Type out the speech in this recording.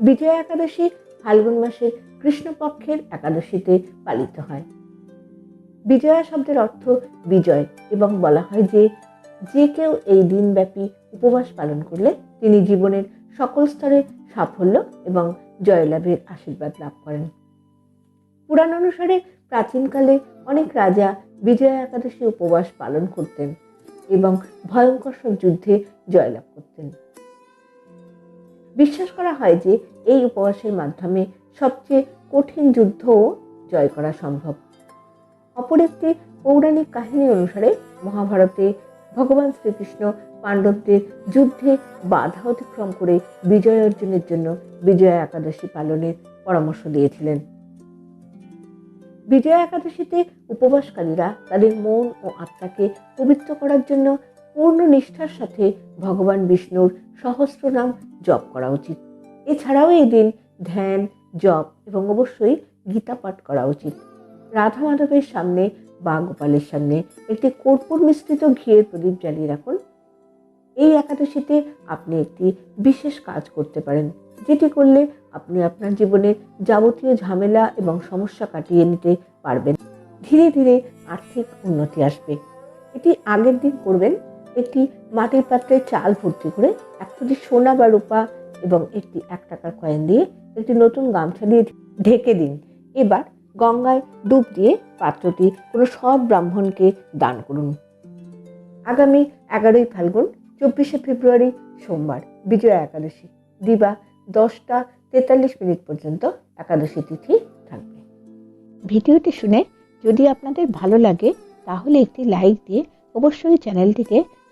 বিজয়া একাদশী ফাল্গুন মাসের কৃষ্ণপক্ষের একাদশীতে পালিত হয়। বিজয়া শব্দের অর্থ বিজয় এবং বলা হয় যে যে কেউ এই দিনব্যাপী উপবাস পালন করলে তিনি জীবনের সকল স্তরে সাফল্য এবং জয়লাভের আশীর্বাদ লাভ করেন। পুরাণ অনুসারে প্রাচীনকালে অনেক রাজা বিজয়া একাদশী উপবাস পালন করতেন এবং ভয়ঙ্কর সব যুদ্ধে জয়লাভ করতেন। বিশ্বাস করা হয় যে এই উপবাসের মাধ্যমে সবচেয়ে কঠিন যুদ্ধও জয় করা সম্ভব। অপর একটি পৌরাণিক কাহিনী অনুসারে মহাভারতে ভগবান শ্রীকৃষ্ণ পাণ্ডবদের যুদ্ধে বাধা অতিক্রম করে বিজয় অর্জনের জন্য বিজয়া একাদশী পালনের পরামর্শ দিয়েছিলেন। বিজয়া একাদশীতে উপবাসকারীরা তাদের মন ও আত্মাকে পবিত্র করার জন্য পূর্ণ নিষ্ঠার সাথে ভগবান বিষ্ণুর সহস্র নাম জপ করা উচিত। এছাড়াও এই দিন ধ্যান, জপ এবং অবশ্যই গীতা পাঠ করা উচিত। রাধা মাধবের সামনে বা গোপালের সামনে একটি কর্পূর মিশ্রিত ঘিয়ের প্রদীপ জ্বালিয়ে রাখুন। এই একাদশীতে আপনি একটি বিশেষ কাজ করতে পারেন, যেটি করলে আপনি আপনার জীবনে যাবতীয় ঝামেলা এবং সমস্যা কাটিয়ে নিতে পারবেন। ধীরে ধীরে আর্থিক উন্নতি আসবে। এটি আগের দিন করবেন একটি মাটির পাত্রে চাল ভর্তি করে এক কেজি সোনা বা রূপা এবং একটি এক টাকার কয়েন দিয়ে একটি নতুন গামছা দিয়ে ঢেকে দিন। এবার গঙ্গায় ডুব দিয়ে পাত্রটি কোনো সৎ ব্রাহ্মণকে দান করুন। আগামী এগারোই ফাল্গুন, চব্বিশে ফেব্রুয়ারি সোমবার, বিজয়া একাদশী। দিবা দশটা তেতাল্লিশ মিনিট পর্যন্ত একাদশী তিথি থাকবে। ভিডিওটি শুনে যদি আপনাদের ভালো লাগে, তাহলে একটি লাইক দিয়ে অবশ্যই চ্যানেলটিকে